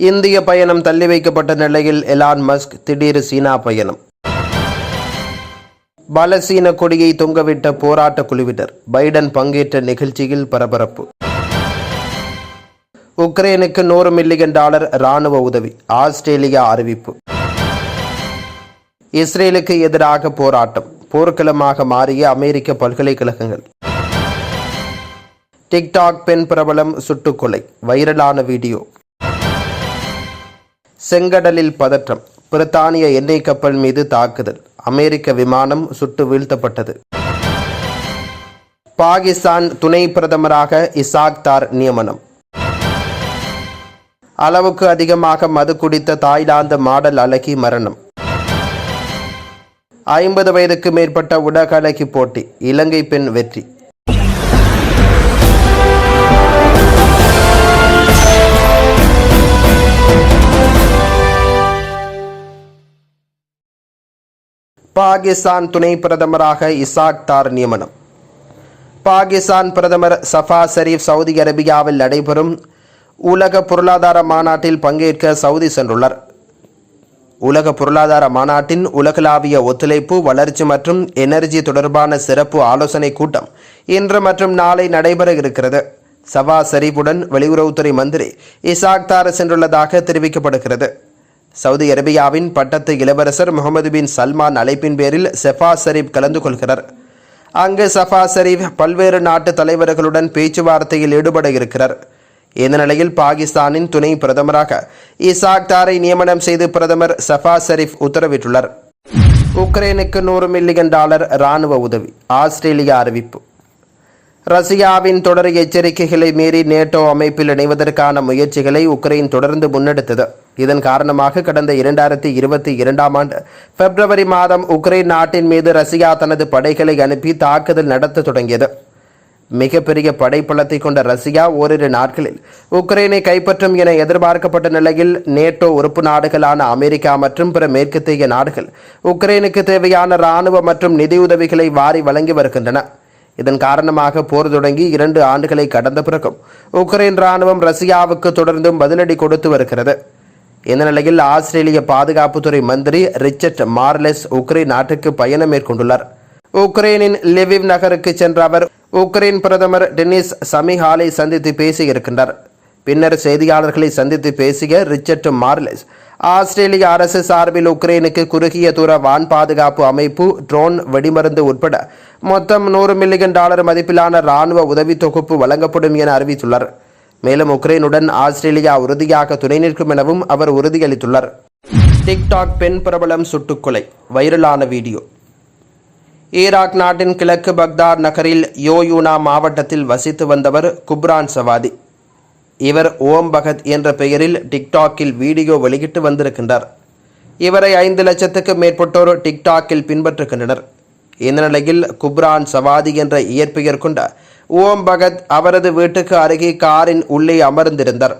இந்திய பயணம் தள்ளி வைக்கப்பட்ட நிலையில் எலான் மஸ்க் திடீர் சீனா பயணம். பலசீன கொடியை தொங்கவிட்ட போராட்ட குழுவினர் பைடன் பங்கேற்ற நிகழ்ச்சியில் பரபரப்பு. உக்ரைனுக்கு நூறு மில்லியன் டாலர் ராணுவ உதவி ஆஸ்திரேலியா அறிவிப்பு. இஸ்ரேலுக்கு எதிராக போராட்டம் போர்க்களமாக மாறிய அமெரிக்க பல்கலைக்கழகங்கள். டிக்டாக் பெண் பிரபலம் சுட்டுக்கொலை வைரலான வீடியோ செங்கடலில் பதற்றம். பிரித்தானிய எண்ணெய் கப்பல் மீது தாக்குதல். அமெரிக்க விமானம் சுட்டு வீழ்த்தப்பட்டது. பாகிஸ்தான் துணை பிரதமராக இசாக் தார் நியமனம். அளவுக்கு அதிகமாக மது குடித்த தாய்லாந்து மாடல் அழகி மரணம். ஐம்பது வயதுக்கு மேற்பட்ட உடக அழகி போட்டி. இலங்கை பெண் வெற்றி. பாகிஸ்தான் துணை பிரதமராக இசாக் தார் நியமனம். பாகிஸ்தான் பிரதமர் சஃபா ஷரீப் சவுதி அரேபியாவில் நடைபெறும் உலக பொருளாதார மாநாட்டில் பங்கேற்க சவுதி சென்றுள்ளார். உலக பொருளாதார மாநாட்டின் உலகளாவிய ஒத்துழைப்பு வளர்ச்சி மற்றும் எனர்ஜி தொடர்பான சிறப்பு ஆலோசனை கூட்டம் இன்று மற்றும் நாளை நடைபெற இருக்கிறது. சவா ஷரீஃபுடன் வெளியுறவுத்துறை மந்திரி இசாக்தார் சென்றுள்ளதாக தெரிவிக்கப்படுகிறது. சவுதி அரேபியாவின் பட்டத்து இளவரசர் முகமது பின் சல்மான் அழைப்பின் பேரில் செஃபா ஷரீப் கலந்து கொள்கிறார். அங்கு சஃபா ஷரீப் பல்வேறு நாட்டு தலைவர்களுடன் பேச்சுவார்த்தையில் ஈடுபட இருக்கிறார். இந்த நிலையில் பாகிஸ்தானின் துணை பிரதமராக இசாக் தாரை நியமனம் செய்து பிரதமர் சஃபா ஷரீப் உத்தரவிட்டுள்ளார். உக்ரைனுக்கு நூறு மில்லியன் டாலர் ராணுவ உதவி ஆஸ்திரேலியா அறிவிப்பு. ரஷ்யாவின் தொடர் எச்சரிக்கைகளை மீறி நேட்டோ அமைப்பில் இணைவதற்கான முயற்சிகளை உக்ரைன் தொடர்ந்து முன்னெடுத்தது. இதன் காரணமாக கடந்த இரண்டாயிரத்தி இருபத்தி இரண்டாம் ஆண்டு பிப்ரவரி மாதம் உக்ரைன் நாட்டின் மீது ரஷ்யா தனது படைகளை அனுப்பி தாக்குதல் நடத்த தொடங்கியது. மிகப்பெரிய படைப்பலத்தை கொண்ட ரஷ்யா ஓரிரு நாட்களில் உக்ரைனை கைப்பற்றும் என எதிர்பார்க்கப்பட்ட நிலையில் நேட்டோ உறுப்பு நாடுகளான அமெரிக்கா மற்றும் பிற மேற்கத்திய நாடுகள் உக்ரைனுக்கு தேவையான இராணுவ மற்றும் நிதியுதவிகளை வாரி வழங்கி வருகின்றன. இதன் காரணமாக போர் தொடங்கி இரண்டு ஆண்டுகளை கடந்த பிறகும் உக்ரைன் ராணுவம் ரஷ்யாவுக்கு தொடர்ந்தும் பதிலடி கொடுத்து வருகிறது. இந்த நிலையில் ஆஸ்திரேலிய பாதுகாப்புத்துறை மந்திரி ரிச்சர்ட் மார்லெஸ் உக்ரைன் நாட்டுக்கு பயணம் மேற்கொண்டுள்ளார். உக்ரைனின் லெவிவ் நகருக்கு சென்ற அவர் உக்ரைன் பிரதமர் டெனிஸ் சமிஹாலை சந்தித்து பேசியிருக்கின்றார். பின்னர் செய்தியாளர்களை சந்தித்து பேசிய ரிச்சர்ட் மார்லெஸ். ஆஸ்திரேலிய அரசு சார்பில் உக்ரைனுக்கு குறுகிய தூர வான் பாதுகாப்பு அமைப்பு ட்ரோன் வெடிமருந்து உட்பட மொத்தம் நூறு மில்லியன் டாலர் மதிப்பிலான இராணுவ உதவி தொகுப்பு வழங்கப்படும் என அறிவித்துள்ளார். மேலும் உக்ரைனுடன் ஆஸ்திரேலியா உறுதியாக துணை நிற்கும் எனவும் அவர் உறுதியளித்துள்ளார். டிக்டாக் பெண் பிரபலம் சுட்டுக்கொலை வைரலான வீடியோ. ஈராக் நாட்டின் கிழக்கு பக்தார் நகரில் யோயூனா மாவட்டத்தில் வசித்து வந்தவர் குப்ரான் சவாதி. இவர் ஓம் பகத் என்ற பெயரில் டிக்டாக்கில் வீடியோ வெளியிட்டு வந்திருக்கின்றார். இவரை ஐந்து லட்சத்துக்கு மேற்பட்டோர் டிக்டாக்கில் பின்பற்றுகின்றனர். இந்த நிலையில் குப்ரான் சவாதி என்ற இயற்பெயர் கொண்ட ஓம் பகத் அவரது வீட்டுக்கு அருகே காரின் உள்ளே அமர்ந்திருந்தார்.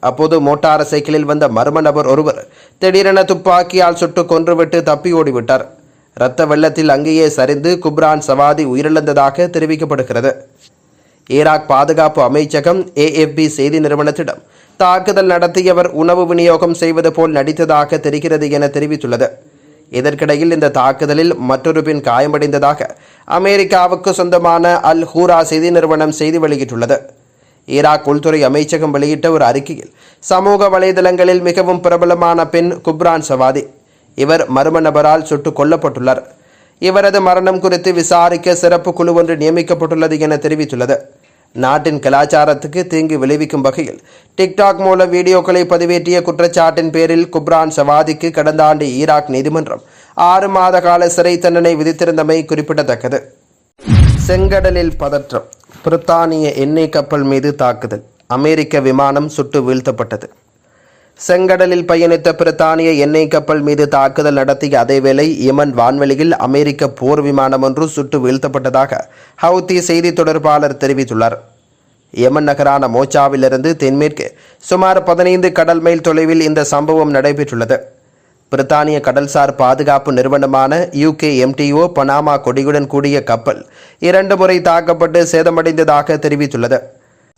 அப்போது மோட்டார் சைக்கிளில் வந்த மர்ம நபர் ஒருவர் திடீரென துப்பாக்கியால் சுட்டு கொன்றுவிட்டு தப்பி ஓடிவிட்டார். இரத்த வெள்ளத்தில் அங்கேயே சரிந்து குப்ரான் சவாதி உயிரிழந்ததாக தெரிவிக்கப்படுகிறது. ஈராக் பாதுகாப்பு அமைச்சகம் ஏஎஃப்பி செய்தி நிறுவனத்திடம் தாக்குதல் நடத்தியவர் உணவு விநியோகம் செய்வது போல் நடித்ததாக தெரிகிறது என தெரிவித்துள்ளது. இதற்கிடையில் இந்த தாக்குதலில் மற்றொரு பெண் காயமடைந்ததாக அமெரிக்காவுக்கு சொந்தமான அல் ஹூரா செய்தி நிறுவனம் செய்தி வெளியிட்டுள்ளது. ஈராக் உள்துறை அமைச்சகம் வெளியிட்ட ஒரு அறிக்கையில் சமூக வலைதளங்களில் மிகவும் பிரபலமான பெண் குப்ரான் சவாதி இவர் மர்ம நபரால் சுட்டுக் கொல்லப்பட்டுள்ளார். இவரது மரணம் குறித்து விசாரிக்க சிறப்பு குழு ஒன்று நியமிக்கப்பட்டுள்ளது என தெரிவித்துள்ளது. நாட்டின் கலாச்சாரத்துக்கு தீங்கு விளைவிக்கும் வகையில் டிக்டாக் மூலம் வீடியோக்களை பதிவேற்றிய குற்றச்சாட்டின் பேரில் குப்ரான் சவாதிக்கு கடந்த ஆண்டு ஈராக் நீதிமன்றம் ஆறு மாத கால சிறை தண்டனை விதித்திருந்தமை குறிப்பிடத்தக்கது. செங்கடலில் பதற்றம். பிரித்தானிய எண்ணெய் கப்பல் மீது தாக்குதல். அமெரிக்க விமானம் சுட்டு வீழ்த்தப்பட்டது. செங்கடலில் பயணித்த பிரித்தானிய எண்ணெய் கப்பல் மீது தாக்குதல் நடத்திய அதேவேளை யமன் வான்வெளியில் அமெரிக்க போர் விமானம் ஒன்று சுட்டு வீழ்த்தப்பட்டதாக ஹவுத்தி செய்தி தொடர்பாளர் தெரிவித்துள்ளார். யமன் நகரான மோச்சாவிலிருந்து தென்மேற்கு சுமார் பதினைந்து கடல் மைல் தொலைவில் இந்த சம்பவம் நடைபெற்றுள்ளது. பிரித்தானிய கடல்சார் பாதுகாப்பு நிறுவனமான யூகே எம்டிஓ பனாமா கொடியுடன் கூடிய கப்பல் இரண்டு முறை தாக்கப்பட்டு சேதமடைந்ததாக தெரிவித்துள்ளது.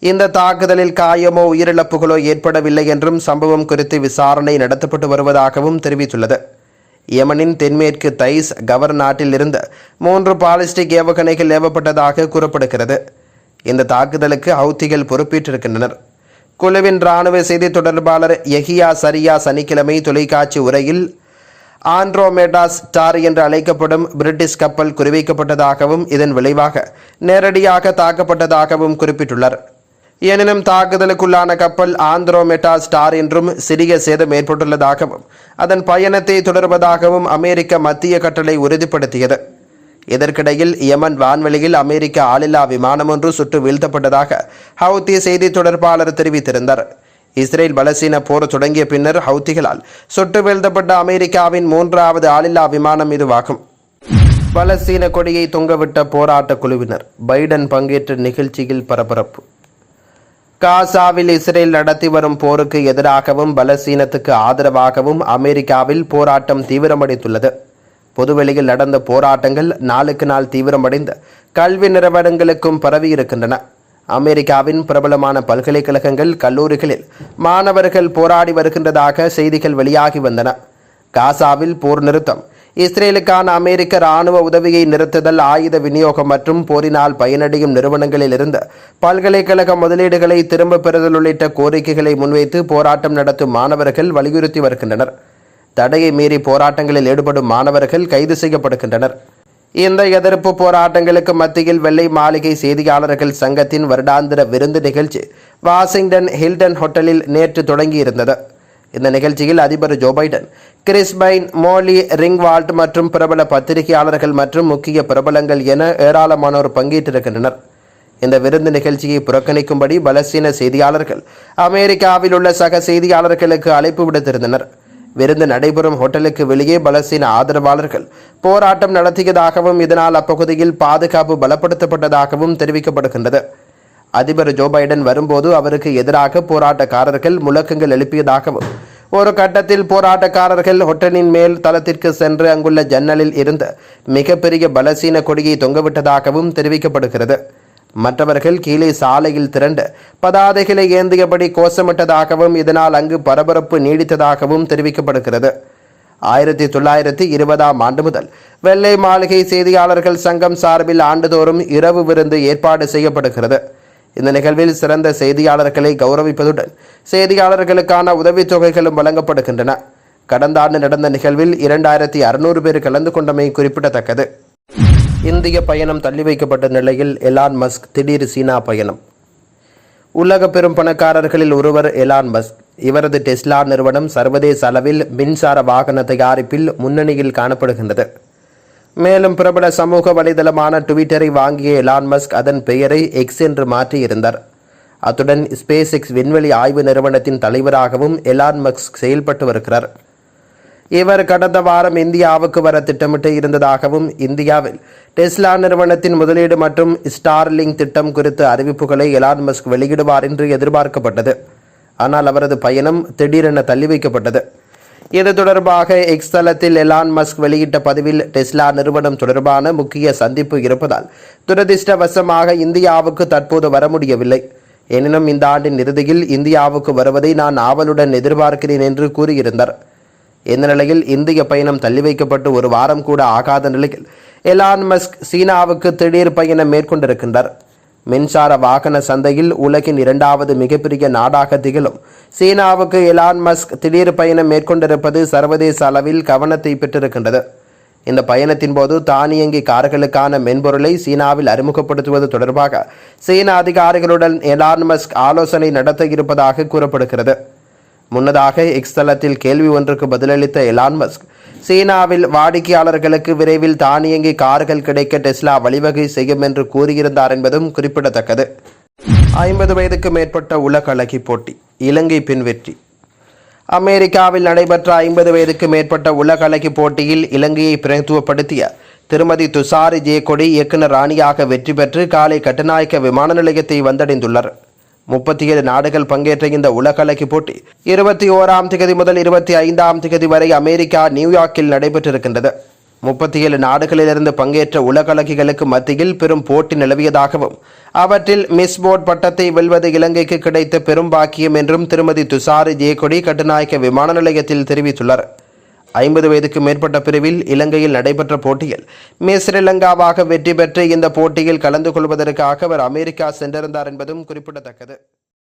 இந்த தாக்குதலில் காயமோ உயிரிழப்புகளோ ஏற்படவில்லை என்றும் சம்பவம் குறித்து விசாரணை நடத்தப்பட்டு வருவதாகவும் தெரிவித்துள்ளது. யமனின் தென்மேற்கு தைஸ் கவர் நாட்டில் இருந்து மூன்று பாலிஸ்டிக் ஏவுகணைகள் ஏவப்பட்டதாக கூறப்படுகிறது. இந்த தாக்குதலுக்கு ஹவுத்திகள் பொறுப்பேற்றிருக்கின்றனர். குழுவின் இராணுவ செய்தி தொடர்பாளர் எஹியா சரியா சனிக்கிழமை தொலைக்காட்சி உரையில் ஆண்ட்ரோமேடா ஸ்டார் என்று அழைக்கப்படும் பிரிட்டிஷ் கப்பல் குறிவைக்கப்பட்டதாகவும் இதன் விளைவாக நேரடியாக தாக்கப்பட்டதாகவும் குறிப்பிட்டுள்ளார். எனினும் தாக்குதலுக்குள்ளான கப்பல் ஆந்திரோமெட்டா ஸ்டார் என்றும் சிறிய சேதம் ஏற்பட்டுள்ளதாகவும் அதன் பயணத்தை தொடர்வதாகவும் அமெரிக்க மத்திய கட்டளை உறுதிப்படுத்தியது. இதற்கிடையில் யமன் வான்வெளியில் அமெரிக்க ஆளில்லா விமானம் ஒன்று சுட்டு வீழ்த்தப்பட்டதாக ஹவுத்தி செய்தி தொடர்பாளர் தெரிவித்திருந்தார். இஸ்ரேல் பலசீன போர் தொடங்கிய பின்னர் ஹவுத்திகளால் சுட்டு வீழ்த்தப்பட்ட அமெரிக்காவின் மூன்றாவது ஆளில்லா விமானம் இதுவாகும். பலசீன கொடியை தொங்கவிட்ட போராட்ட குழுவினர் பைடன் பங்கேற்ற நிகழ்ச்சியில் பரபரப்பு. காசாவில் இஸ்ரேல் நடத்தி வரும் போருக்கு எதிராகவும் பலஸ்தீனத்துக்கு ஆதரவாகவும் அமெரிக்காவில் போராட்டம் தீவிரமடைத்துள்ளது பொதுவெளியில் நடந்த போராட்டங்கள் நாளுக்கு நாள் தீவிரமடைந்து கல்வி நிறுவனங்களுக்கும் பரவியிருக்கின்றன. அமெரிக்காவின் பிரபலமான பல்கலைக்கழகங்கள் கல்லூரிகளில் மாணவர்கள் போராடி வருகின்றதாக செய்திகள் வெளியாகி வந்தன. காசாவில் போர் நிறுத்தம் இஸ்ரேலுக்கான அமெரிக்க ராணுவ உதவியை நிறுத்துதல் ஆயுத விநியோகம் மற்றும் போரினால் பயனடையும் நிறுவனங்களில் இருந்து பல்கலைக்கழக முதலீடுகளை திரும்ப பெறுதல் உள்ளிட்ட கோரிக்கைகளை முன்வைத்து போராட்டம் நடத்தும் மாணவர்கள் வலியுறுத்தி வருகின்றனர். தடையை மீறி போராட்டங்களில் ஈடுபடும் மாணவர்கள் கைது செய்யப்படுகின்றனர். இந்த எதிர்ப்பு போராட்டங்களுக்கு மத்தியில் வெள்ளை மாளிகை செய்தியாளர்கள் சங்கத்தின் வருடாந்திர விருந்து நிகழ்ச்சி வாஷிங்டன் ஹில்டன் ஹோட்டலில் நேற்று தொடங்கியிருந்தது. இந்த நிகழ்ச்சியில் அதிபர் Joe Biden Crispin Molly Ringwald மற்றும் பிரபல பத்திரிகையாளர்கள் மற்றும் முக்கிய பிரபலங்கள் என ஏராளமானோர் பங்கேற்றிருக்கின்றனர். இந்த விருந்து நிகழ்ச்சியை புறக்கணிக்கும்படி பலஸ்தீன செய்தியாளர்கள் அமெரிக்காவில் உள்ள சக செய்தியாளர்களுக்கு அழைப்பு விடுத்திருந்தனர். விருந்து நடைபெறும் ஹோட்டலுக்கு வெளியே பலஸ்தீன ஆதரவாளர்கள் போராட்டம் நடத்தியதாகவும் இதனால் அப்பகுதியில் பாதுகாப்பு பலப்படுத்தப்பட்டதாகவும் தெரிவிக்கப்படுகின்றது. அதிபர் ஜோ பைடன் வரும்போது அவருக்கு எதிராக போராட்டக்காரர்கள் முழக்கங்கள் எழுப்பியதாகவும் ஒரு கட்டத்தில் போராட்டக்காரர்கள் ஹொட்டலின் மேல் தளத்திற்கு சென்று அங்குள்ள ஜன்னலில் இருந்த மிகப்பெரிய பலசீன கொடியை தொங்கவிட்டதாகவும் தெரிவிக்கப்படுகிறது. மற்றவர்கள் கீழே சாலையில் திரண்டு பதாதைகளை ஏந்தியபடி கோஷமிட்டதாகவும் இதனால் அங்கு பரபரப்பு நீடித்ததாகவும் தெரிவிக்கப்படுகிறது. ஆயிரத்தி தொள்ளாயிரத்தி இருபதாம் ஆண்டு முதல் வெள்ளை மாளிகை செய்தியாளர்கள் சங்கம் சார்பில் ஆண்டுதோறும் இரவு விருந்து ஏற்பாடு செய்யப்படுகிறது. இந்த நிகழ்வில் சிறந்த செய்தியாளர்களை கௌரவிப்பதுடன் செய்தியாளர்களுக்கான உதவித்தொகைகளும் வழங்கப்படுகின்றன. கடந்த ஆண்டு நடந்த நிகழ்வில் இரண்டாயிரத்தி அறுநூறு பேர் கலந்து கொண்டமை குறிப்பிடத்தக்கது. இந்திய பயணம் தள்ளி வைக்கப்பட்ட நிலையில் எலான் மஸ்க் திடீர் சீனா பயணம். உலக பெரும் பணக்காரர்களில் ஒருவர் எலான் மஸ்க். இவரது டெஸ்லா நிறுவனம் சர்வதேச அளவில் மின்சார வாகன தயாரிப்பில் முன்னணியில் காணப்படுகின்றது. மேலும் பிரபல சமூக வலைதளமான ட்விட்டரை வாங்கிய எலான் மஸ்க் அதன் பெயரை எக்ஸ் என்று மாற்றியிருந்தார். அத்துடன் ஸ்பேஸ் எக்ஸ் விண்வெளி ஆய்வு நிறுவனத்தின் தலைவராகவும் எலான் மஸ்க் செயல்பட்டு வருகிறார். இவர் கடந்த வாரம் இந்தியாவுக்கு வர திட்டமிட்டு இருந்ததாகவும் இந்தியாவில் டெஸ்லா நிறுவனத்தின் முதலீடு மற்றும் ஸ்டார்லிங் திட்டம் குறித்த அறிவிப்புகளை எலான் மஸ்க் வெளியிடுவார் என்று எதிர்பார்க்கப்பட்டது. ஆனால் அவரது பயணம் திடீரென தள்ளி வைக்கப்பட்டது இது தொடர்பாக எக்ஸ் தளத்தில் எலான் மஸ்க் வெளியிட்ட பதிவில் டெஸ்லா நிறுவனம் தொடர்பான முக்கிய சந்திப்பு இருப்பதால் துரதிர்ஷ்டவசமாக இந்தியாவுக்கு தற்போது வர முடியவில்லை. எனினும் இந்த ஆண்டின் இறுதியில் இந்தியாவுக்கு வருவதை நான் ஆவலுடன் எதிர்பார்க்கிறேன் என்று கூறியிருந்தார். இந்த நிலையில் இந்திய பயணம் தள்ளி வைக்கப்பட்டு ஒரு வாரம் கூட ஆகாத நிலையில் எலான் மஸ்க் சீனாவுக்கு திடீர் பயணம் மேற்கொண்டிருக்கின்றார். மின்சார வாகன சந்தையில் உலகின் இரண்டாவது மிகப்பெரிய நாடாக திகழும் சீனாவுக்கு எலான் மஸ்க் திடீர் பயணம் மேற்கொண்டிருப்பது சர்வதேச அளவில் கவனத்தை பெற்றிருக்கின்றது. இந்த பயணத்தின் போது தானியங்கி கார்களுக்கான மென்பொருளை சீனாவில் அறிமுகப்படுத்துவது தொடர்பாக சீன அதிகாரிகளுடன் எலான் மஸ்க் ஆலோசனை நடத்த இருப்பதாக கூறப்படுகிறது. முன்னதாக எக்ஸ் தளத்தில் கேள்வி ஒன்றுக்கு பதிலளித்த எலான் மஸ்க் சீனாவில் வாடிக்கையாளர்களுக்கு விரைவில் தானியங்கி கார்கள் கிடைக்க டெஸ்லா வழிவகை செய்யும் என்று கூறியிருந்தார் என்பதும் குறிப்பிடத்தக்கது. ஐம்பது வயதுக்கு மேற்பட்ட உலக அழகி போட்டி. இலங்கை பின் வெற்றி. அமெரிக்காவில் நடைபெற்ற ஐம்பது வயதுக்கு மேற்பட்ட உலக அழகி போட்டியில் இலங்கையை பிரதித்துவப்படுத்திய திருமதி துஷாரி ஜெயக்கொடி இயக்குனர் ராணியாக வெற்றி பெற்று காலை கட்டுநாயக்க விமான நிலையத்தை வந்தடைந்துள்ளார். முப்பத்தி ஏழு நாடுகள் பங்கேற்ற இந்த உலக அழகி போட்டி இருபத்தி ஓராம் திகதி முதல் இருபத்தி ஐந்தாம் திகதி வரை அமெரிக்கா நியூயார்க்கில் நடைபெற்றிருக்கின்றது. முப்பத்தி ஏழு நாடுகளிலிருந்து பங்கேற்ற உலகலகிகளுக்கு மத்தியில் பெரும் போட்டி நிலவியதாகவும் அவற்றில் மிஸ் போர்ட் பட்டத்தை வெல்வது இலங்கைக்கு கிடைத்த பெரும் பாக்கியம் என்றும் திருமதி துஷாரி ஜெயக்கொடி கட்டுநாயக்க விமான நிலையத்தில் தெரிவித்துள்ளார் ஐம்பது வயதுக்கு மேற்பட்ட பிரிவில் இலங்கையில் நடைபெற்ற போட்டியில் மிஸ் ஸ்ரீலங்காவாக வெற்றி பெற்று இந்த போட்டியில் கலந்து கொள்வதற்காக அவர் அமெரிக்கா சென்றிருந்தார் என்பதும் குறிப்பிடத்தக்கது.